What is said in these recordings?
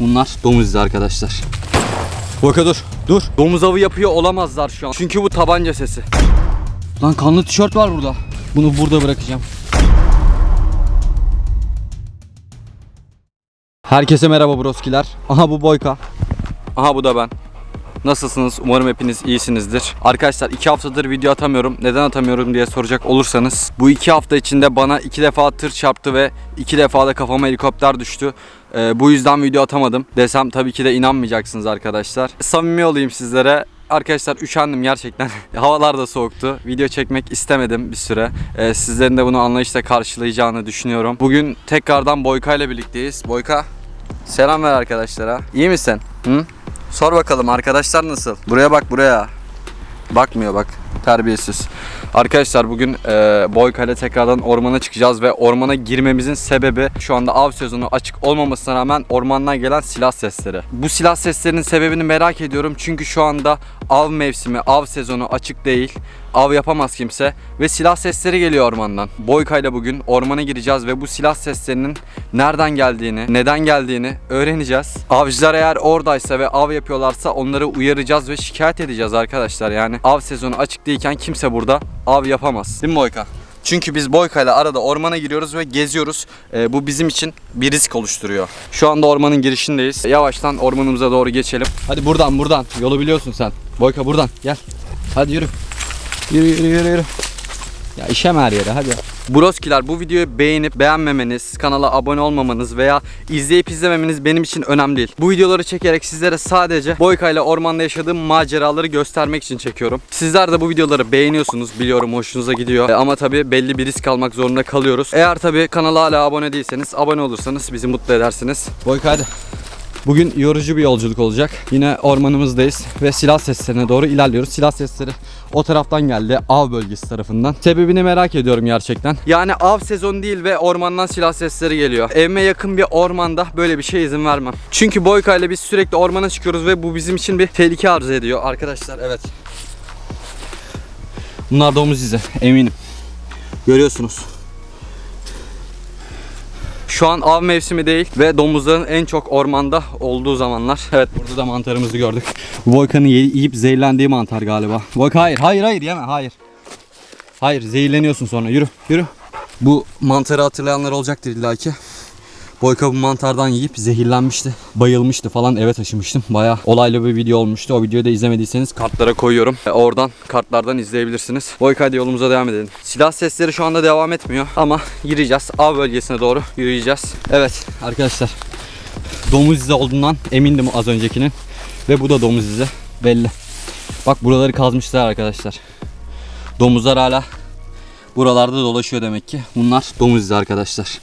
Bunlar domuz izi arkadaşlar. Boyka dur. Dur. Domuz avı yapıyor olamazlar şu an. Çünkü bu tabanca sesi. Lan kanlı tişört var burada. Bunu burada bırakacağım. Herkese merhaba broskiler. Aha bu Boyka. Aha bu da ben. Nasılsınız? Umarım hepiniz iyisinizdir. Arkadaşlar iki haftadır video atamıyorum. Neden atamıyorum diye soracak olursanız. Bu iki hafta içinde bana iki defa tır çarptı ve iki defa da kafama helikopter düştü. Ee, bu yüzden video atamadım. Desem tabii ki de inanmayacaksınız arkadaşlar. Samimi olayım sizlere. Arkadaşlar üşendim gerçekten. Havalar da soğuktu. Video çekmek istemedim bir süre. Ee, sizlerin de bunu anlayışla karşılayacağını düşünüyorum. Bugün tekrardan Boyka ile birlikteyiz. Boyka selam ver arkadaşlara. İyi misin? Hı? Sor bakalım arkadaşlar nasıl? Buraya bak buraya. Bakmıyor bak. Terbiyesiz. Arkadaşlar bugün e, Boyka'yla tekrardan ormana çıkacağız ve ormana girmemizin sebebi şu anda av sezonu açık olmamasına rağmen ormandan gelen silah sesleri. Bu silah seslerinin sebebini merak ediyorum çünkü şu anda av mevsimi, av sezonu açık değil. Av yapamaz kimse ve silah sesleri geliyor ormandan. Boyka'yla bugün ormana gireceğiz ve bu silah seslerinin nereden geldiğini, neden geldiğini öğreneceğiz. Avcılar eğer oradaysa ve av yapıyorlarsa onları uyaracağız ve şikayet edeceğiz arkadaşlar. Yani av sezonu açık değilken kimse burada av yapamaz. Değil mi Boyka? Çünkü biz Boyka ile arada ormana giriyoruz ve geziyoruz. Ee, bu bizim için bir risk oluşturuyor. Şu anda ormanın girişindeyiz. Yavaştan ormanımıza doğru geçelim. Hadi buradan buradan. Yolu biliyorsun sen. Boyka buradan gel. Hadi yürü. Yürü yürü yürü yürü. Ya işeme her yere hadi. Broskiler bu videoyu beğenip beğenmemeniz, kanala abone olmamanız veya izleyip izlememeniz benim için önemli değil. Bu videoları çekerek sizlere sadece Boyka ile ormanda yaşadığım maceraları göstermek için çekiyorum. Sizler de bu videoları beğeniyorsunuz biliyorum hoşunuza gidiyor. E, Ama tabi belli bir risk almak zorunda kalıyoruz. Eğer tabi kanala hala abone değilseniz abone olursanız bizi mutlu edersiniz. Boyka hadi. Bugün yorucu bir yolculuk olacak. Yine ormanımızdayız ve silah seslerine doğru ilerliyoruz. Silah sesleri o taraftan geldi. Av bölgesi tarafından. Sebebini merak ediyorum gerçekten. Yani av sezonu değil ve ormandan silah sesleri geliyor. Evime yakın bir ormanda böyle bir şey izin vermem. Çünkü Boyka ile biz sürekli ormana çıkıyoruz ve bu bizim için bir tehlike arz ediyor. Arkadaşlar evet. Bunlar domuz izi eminim. Görüyorsunuz. Şu an av mevsimi değil ve domuzların en çok ormanda olduğu zamanlar. Evet burada da mantarımızı gördük. Volkan'ın yiyip zehirlendiği mantar galiba. Volkan hayır hayır hayır yeme hayır. Hayır zehirleniyorsun sonra yürü yürü. Bu mantarı hatırlayanlar olacaktır illaki. Boyka bu mantardan yiyip zehirlenmişti. Bayılmıştı falan eve taşımıştım. Baya olaylı bir video olmuştu. O videoyu da izlemediyseniz kartlara koyuyorum. E, oradan kartlardan izleyebilirsiniz. Boyka hadi yolumuza devam edelim. Silah sesleri şu anda devam etmiyor. Ama gireceğiz. Av bölgesine doğru yürüyeceğiz. Evet arkadaşlar. Domuz izi olduğundan emindim az öncekinin. Ve bu da domuz izi. Belli. Bak buraları kazmışlar arkadaşlar. Domuzlar hala buralarda dolaşıyor demek ki. Bunlar domuz izi arkadaşlar.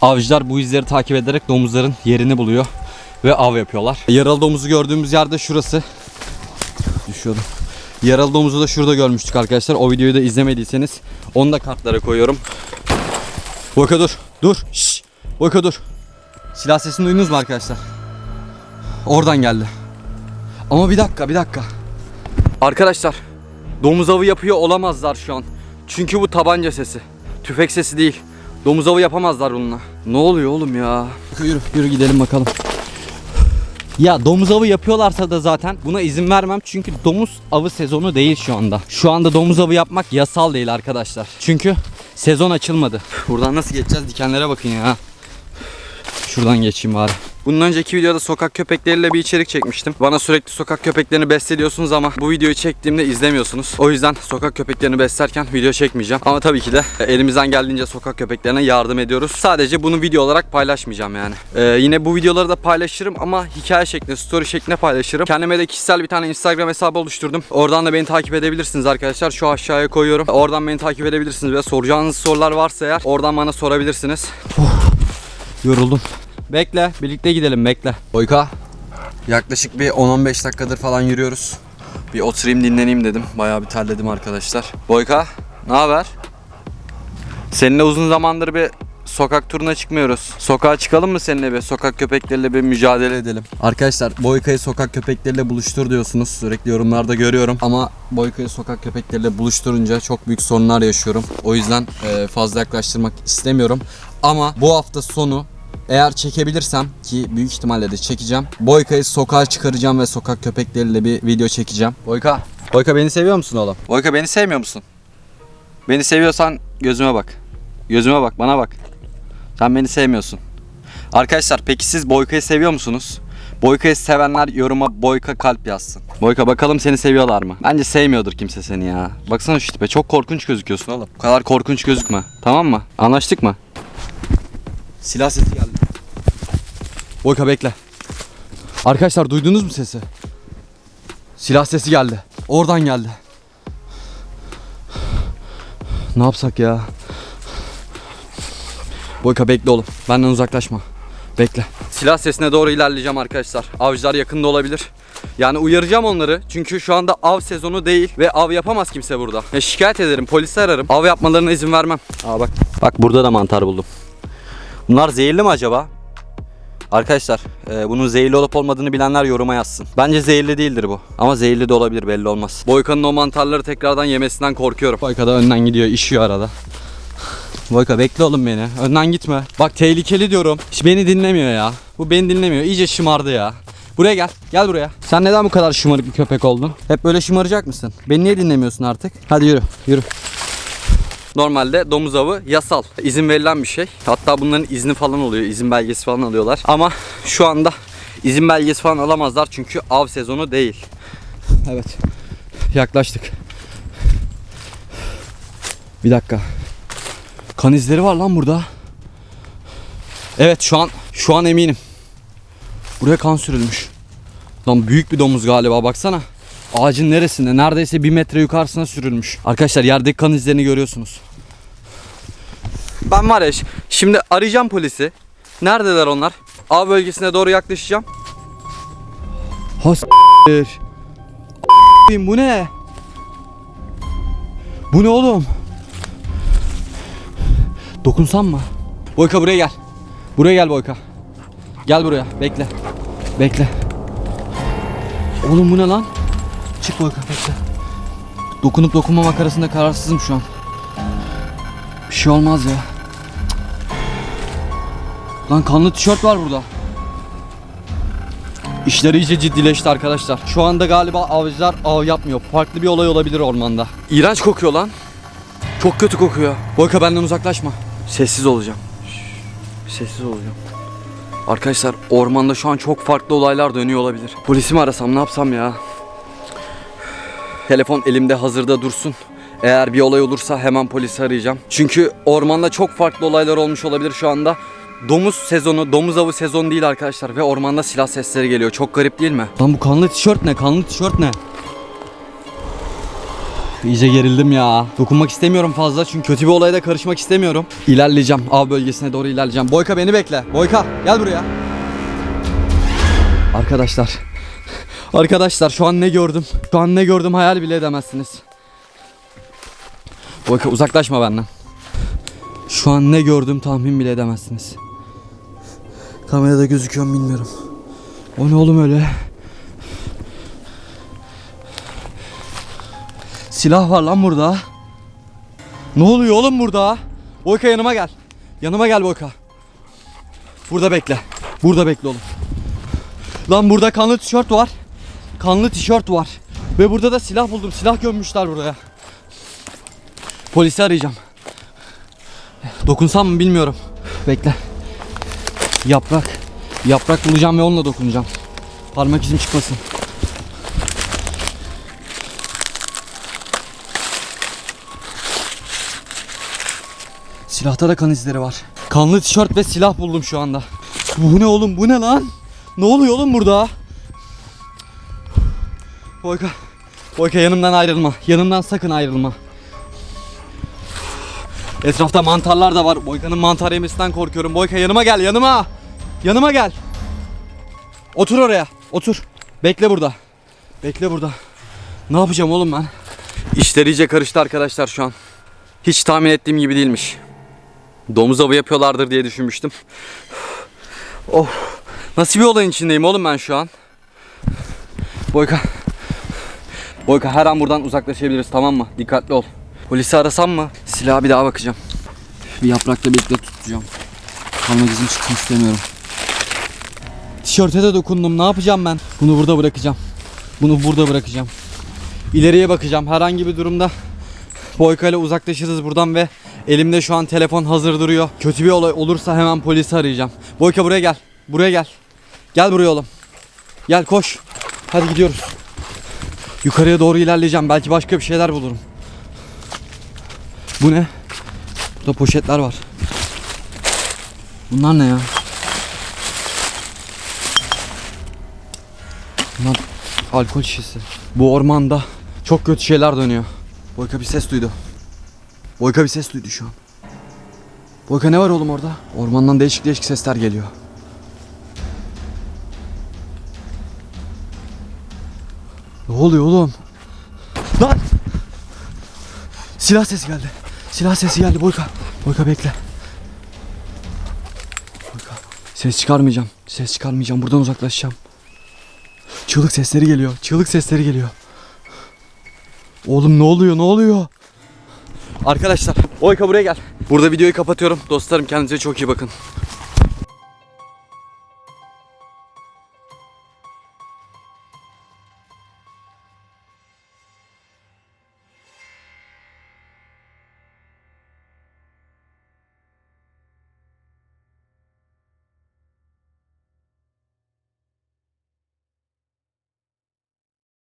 Avcılar bu izleri takip ederek domuzların yerini buluyor ve av yapıyorlar. Yaralı domuzu gördüğümüz yerde şurası. Düşüyordum. Yaralı domuzu da şurada görmüştük arkadaşlar. O videoyu da izlemediyseniz onu da kartlara koyuyorum. Boyka dur. Dur. Şşş. Boyka dur. Silah sesini duydunuz mu arkadaşlar? Oradan geldi. Ama bir dakika bir dakika. Arkadaşlar domuz avı yapıyor olamazlar şu an. Çünkü bu tabanca sesi. Tüfek sesi değil. Domuz avı yapamazlar bununla. Ne oluyor oğlum ya? Yürü yürü gidelim bakalım. Ya domuz avı yapıyorlarsa da zaten buna izin vermem çünkü domuz avı sezonu değil şu anda. Şu anda domuz avı yapmak yasal değil arkadaşlar. Çünkü sezon açılmadı. Buradan nasıl geçeceğiz dikenlere bakın ya. Şuradan geçeyim bari. Bunun önceki videoda sokak köpekleriyle bir içerik çekmiştim. Bana sürekli sokak köpeklerini beslediyorsunuz ama bu videoyu çektiğimde izlemiyorsunuz. O yüzden sokak köpeklerini beslerken video çekmeyeceğim. Ama tabii ki de e, elimizden geldiğince sokak köpeklerine yardım ediyoruz. Sadece bunu video olarak paylaşmayacağım yani. Ee, yine bu videoları da paylaşırım ama hikaye şeklinde, story şeklinde paylaşırım. Kendime de kişisel bir tane Instagram hesabı oluşturdum. Oradan da beni takip edebilirsiniz arkadaşlar. Şu aşağıya koyuyorum. Oradan beni takip edebilirsiniz ve soracağınız sorular varsa eğer oradan bana sorabilirsiniz. Yoruldum. Bekle. Birlikte gidelim bekle. Boyka. Yaklaşık bir 10-15 dakikadır falan yürüyoruz. Bir oturayım dinleneyim dedim. Bayağı bir terledim arkadaşlar. Boyka ne haber? Seninle uzun zamandır bir sokak turuna çıkmıyoruz. Sokağa çıkalım mı seninle bir? Sokak köpekleriyle bir mücadele edelim. Arkadaşlar Boyka'yı sokak köpekleriyle buluştur diyorsunuz. Sürekli yorumlarda görüyorum. Ama Boyka'yı sokak köpekleriyle buluşturunca çok büyük sorunlar yaşıyorum. O yüzden fazla yaklaştırmak istemiyorum. Ama bu hafta sonu Eğer çekebilirsem ki büyük ihtimalle de çekeceğim. Boyka'yı sokağa çıkaracağım ve sokak köpekleriyle bir video çekeceğim. Boyka. Boyka beni seviyor musun oğlum? Boyka beni sevmiyor musun? Beni seviyorsan gözüme bak. Gözüme bak, bana bak. Sen beni sevmiyorsun. Arkadaşlar peki siz Boyka'yı seviyor musunuz? Boyka'yı sevenler yoruma Boyka kalp yazsın. Boyka bakalım seni seviyorlar mı? Bence sevmiyordur kimse seni ya. Baksana şu tipe çok korkunç gözüküyorsun oğlum. Bu kadar korkunç gözükme. Tamam mı? Anlaştık mı? Silah sesi geldi. Boyka bekle. Arkadaşlar duydunuz mu sesi? Silah sesi geldi. Oradan geldi. Ne yapsak ya? Boyka bekle oğlum. Benden uzaklaşma. Bekle. Silah sesine doğru ilerleyeceğim arkadaşlar. Avcılar yakında olabilir. Yani uyaracağım onları. Çünkü şu anda av sezonu değil ve av yapamaz kimse burada. Ya şikayet ederim, polisi ararım. Av yapmalarına izin vermem. Aa bak. Bak burada da mantar buldum. Bunlar zehirli mi acaba? Arkadaşlar e, bunun zehirli olup olmadığını bilenler yoruma yazsın. Bence zehirli değildir bu. Ama zehirli de olabilir belli olmaz. Boyka'nın o mantarları tekrardan yemesinden korkuyorum. Boyka da önden gidiyor işiyor arada. Boyka bekle oğlum beni. Önden gitme. Bak tehlikeli diyorum. Hiç beni dinlemiyor ya. Bu beni dinlemiyor. İyice şımardı ya. Buraya gel. Gel buraya. Sen neden bu kadar şımarık bir köpek oldun? Hep böyle şımaracak mısın? Beni niye dinlemiyorsun artık? Hadi yürü. Yürü. Normalde domuz avı yasal. izin verilen bir şey. Hatta bunların izni falan oluyor. izin belgesi falan alıyorlar. Ama şu anda izin belgesi falan alamazlar çünkü av sezonu değil. Evet. Yaklaştık. Bir dakika. Kan izleri var lan burada. Evet şu an şu an eminim. Buraya kan sürülmüş. Lan büyük bir domuz galiba baksana. Ağacın neresinde? Neredeyse bir metre yukarısına sürülmüş. Arkadaşlar yerdeki kan izlerini görüyorsunuz. Ben var ya şimdi arayacağım polisi. Neredeler onlar? Av bölgesine doğru yaklaşacağım. Hastir. Bu ne? Bu ne oğlum? Dokunsam mı? Boyka buraya gel. Buraya gel Boyka. Gel buraya. Bekle. Bekle. Oğlum bu ne lan? Çık Boyka bekle. Dokunup dokunmamak arasında kararsızım şu an. Bir şey olmaz ya. Lan kanlı tişört var burada. İşler iyice ciddileşti arkadaşlar. Şu anda galiba avcılar av yapmıyor. Farklı bir olay olabilir ormanda. İğrenç kokuyor lan. Çok kötü kokuyor. Boyka benden uzaklaşma. Sessiz olacağım. Şşş, Sessiz olacağım. Arkadaşlar ormanda şu an çok farklı olaylar dönüyor olabilir. Polisi mi arasam ne yapsam ya? Telefon elimde hazırda dursun. Eğer bir olay olursa hemen polisi arayacağım. Çünkü ormanda çok farklı olaylar olmuş olabilir şu anda. Domuz sezonu, domuz avı sezonu değil arkadaşlar ve ormanda silah sesleri geliyor. Çok garip değil mi? Lan bu kanlı tişört ne? Kanlı tişört ne? İyice gerildim ya. Dokunmak istemiyorum fazla çünkü kötü bir olayda karışmak istemiyorum. İlerleyeceğim. Av bölgesine doğru ilerleyeceğim. Boyka beni bekle. Boyka gel buraya. Arkadaşlar. Arkadaşlar şu an ne gördüm? Şu an ne gördüm hayal bile edemezsiniz. Boyka uzaklaşma benden. Şu an ne gördüm tahmin bile edemezsiniz. Kamerada gözüküyor mu bilmiyorum. O ne oğlum öyle? Silah var lan burada. Ne oluyor oğlum burada? Boyka yanıma gel. Yanıma gel Boyka. Burada bekle. Burada bekle oğlum. Lan burada kanlı tişört var. Kanlı tişört var. Ve burada da silah buldum. Silah gömmüşler buraya. Polisi arayacağım. Dokunsam mı bilmiyorum. Bekle. Yaprak. Yaprak bulacağım ve onunla dokunacağım. Parmak izim çıkmasın. Silahta da kan izleri var. Kanlı tişört ve silah buldum şu anda. Bu ne oğlum bu ne lan? Ne oluyor oğlum burada? Boyka. Boyka yanımdan ayrılma. Yanımdan sakın ayrılma. Etrafta mantarlar da var. Boyka'nın mantar yemesinden korkuyorum. Boyka yanıma gel yanıma. Yanıma gel. Otur oraya. Otur. Bekle burada. Bekle burada. Ne yapacağım oğlum ben? İşler iyice karıştı arkadaşlar şu an. Hiç tahmin ettiğim gibi değilmiş. Domuz avı yapıyorlardır diye düşünmüştüm. Oh. Nasıl bir olayın içindeyim oğlum ben şu an? Boyka. Boyka her an buradan uzaklaşabiliriz tamam mı? Dikkatli ol. Polisi arasam mı? Silaha bir daha bakacağım. Bir yaprakla birlikte tutacağım. Parmak izim çıkmak istemiyorum. Tişörte de dokundum. Ne yapacağım ben? Bunu burada bırakacağım. Bunu burada bırakacağım. İleriye bakacağım. Herhangi bir durumda Boyka ile uzaklaşırız buradan ve elimde şu an telefon hazır duruyor. Kötü bir olay olursa hemen polisi arayacağım. Boyka buraya gel. Buraya gel. Gel buraya oğlum. Gel koş. Hadi gidiyoruz. Yukarıya doğru ilerleyeceğim. Belki başka bir şeyler bulurum. Bu ne? Burada poşetler var. Bunlar ne ya? Bunlar alkol şişesi. Bu ormanda çok kötü şeyler dönüyor. Boyka bir ses duydu. Boyka bir ses duydu şu an. Boyka ne var oğlum orada? Ormandan değişik değişik sesler geliyor. Oluyor oğlum? Lan! Silah sesi geldi. Silah sesi geldi Boyka. Boyka bekle. Boyka. Ses çıkarmayacağım. Ses çıkarmayacağım. Buradan uzaklaşacağım. Çığlık sesleri geliyor. Çığlık sesleri geliyor. Oğlum ne oluyor? Ne oluyor? Arkadaşlar, Boyka buraya gel. Burada videoyu kapatıyorum. Dostlarım kendinize çok iyi bakın.